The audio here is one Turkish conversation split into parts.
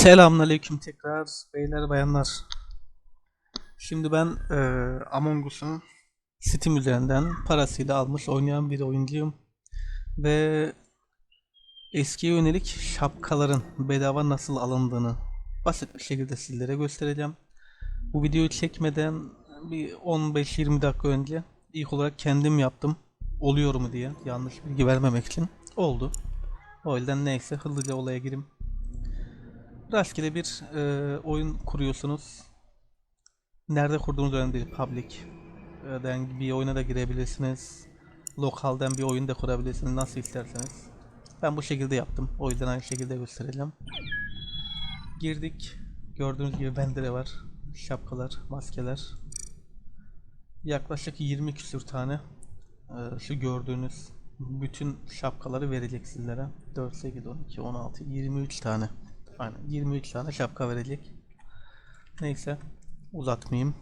Selamünaleyküm tekrar beyler bayanlar. Şimdi ben eee Among Us'un Steam üzerinden parasıyla almış oynayan bir oyuncuyum. Ve eskiye yönelik şapkaların bedava nasıl alındığını basit bir şekilde sizlere göstereceğim. Bu videoyu çekmeden bir 15-20 dakika önce ilk olarak kendim yaptım. Oluyor mu diye yanlış bilgi vermemek için. Oldu. O yüzden neyse hızlıca olaya gireyim. Rastgele bir e, oyun kuruyorsunuz. Nerede kurduğunuz önemli değil. Public. e, bir oyuna da girebilirsiniz. Lokalden bir oyun da kurabilirsiniz. Nasıl isterseniz. Ben bu şekilde yaptım. O yüzden aynı şekilde göstereceğim. Girdik. Gördüğünüz gibi bende de var. Şapkalar, maskeler. Yaklaşık 20 küsür tane e, şu gördüğünüz bütün şapkaları verecek sizlere. 4, 8, 12, 16, 23 tane. Aynen 23 tane şapka verecek. Neyse uzatmayayım.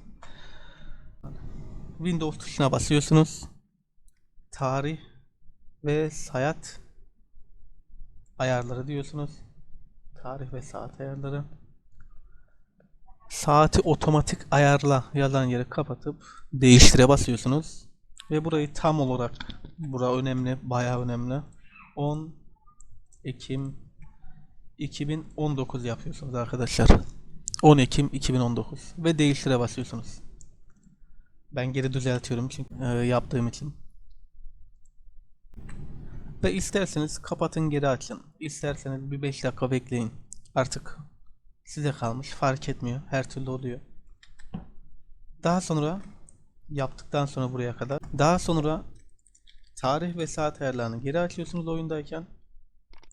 Windows tuşuna basıyorsunuz. Tarih ve saat ayarları diyorsunuz. Tarih ve saat ayarları. Saati otomatik ayarla yazan yeri kapatıp değiştire basıyorsunuz. Ve burayı tam olarak bura önemli, bayağı önemli. 10 Ekim 2019 yapıyorsunuz arkadaşlar. 10 Ekim 2019 ve değiştire basıyorsunuz. Ben geri düzeltiyorum çünkü e, yaptığım için. Ve isterseniz kapatın geri açın. İsterseniz bir 5 dakika bekleyin. Artık size kalmış fark etmiyor. Her türlü oluyor. Daha sonra yaptıktan sonra buraya kadar. Daha sonra tarih ve saat ayarlarını geri açıyorsunuz oyundayken.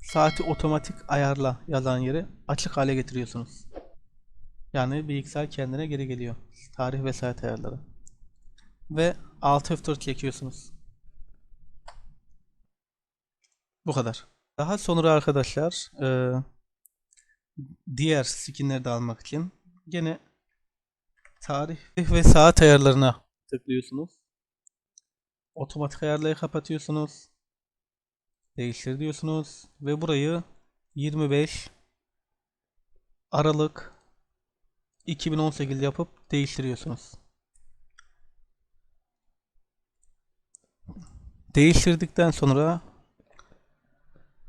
Saati otomatik ayarla yazan yeri açık hale getiriyorsunuz. Yani bilgisayar kendine geri geliyor. Tarih ve saat ayarları. Ve Alt F4 çekiyorsunuz. Bu kadar. Daha sonra arkadaşlar eee, diğer skinleri de almak için gene tarih ve saat ayarlarına tıklıyorsunuz. Otomatik ayarlayı kapatıyorsunuz. Değiştir diyorsunuz ve burayı 25 Aralık 2018 yapıp değiştiriyorsunuz. Değiştirdikten sonra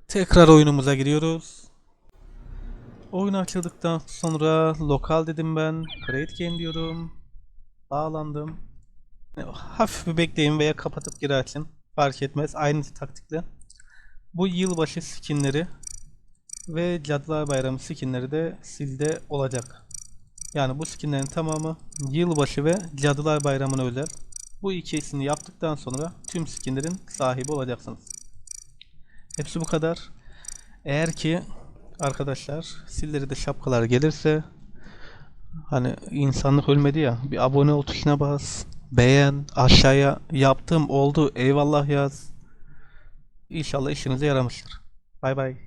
tekrar oyunumuza giriyoruz. Oyun açıldıktan sonra lokal dedim ben. Create game diyorum. Bağlandım. Hafif bir bekleyin veya kapatıp geri açın. Fark etmez. Aynı taktikle. Bu yılbaşı skinleri ve Cadılar Bayramı skinleri de silde olacak. Yani bu skinlerin tamamı yılbaşı ve Cadılar Bayramı'na özel. Bu ikisini yaptıktan sonra tüm skinlerin sahibi olacaksınız. Hepsi bu kadar. Eğer ki arkadaşlar silleri de şapkalar gelirse hani insanlık ölmedi ya bir abone ol tuşuna bas beğen aşağıya yaptım oldu eyvallah yaz İnşallah işinize yaramıştır. Bay bay.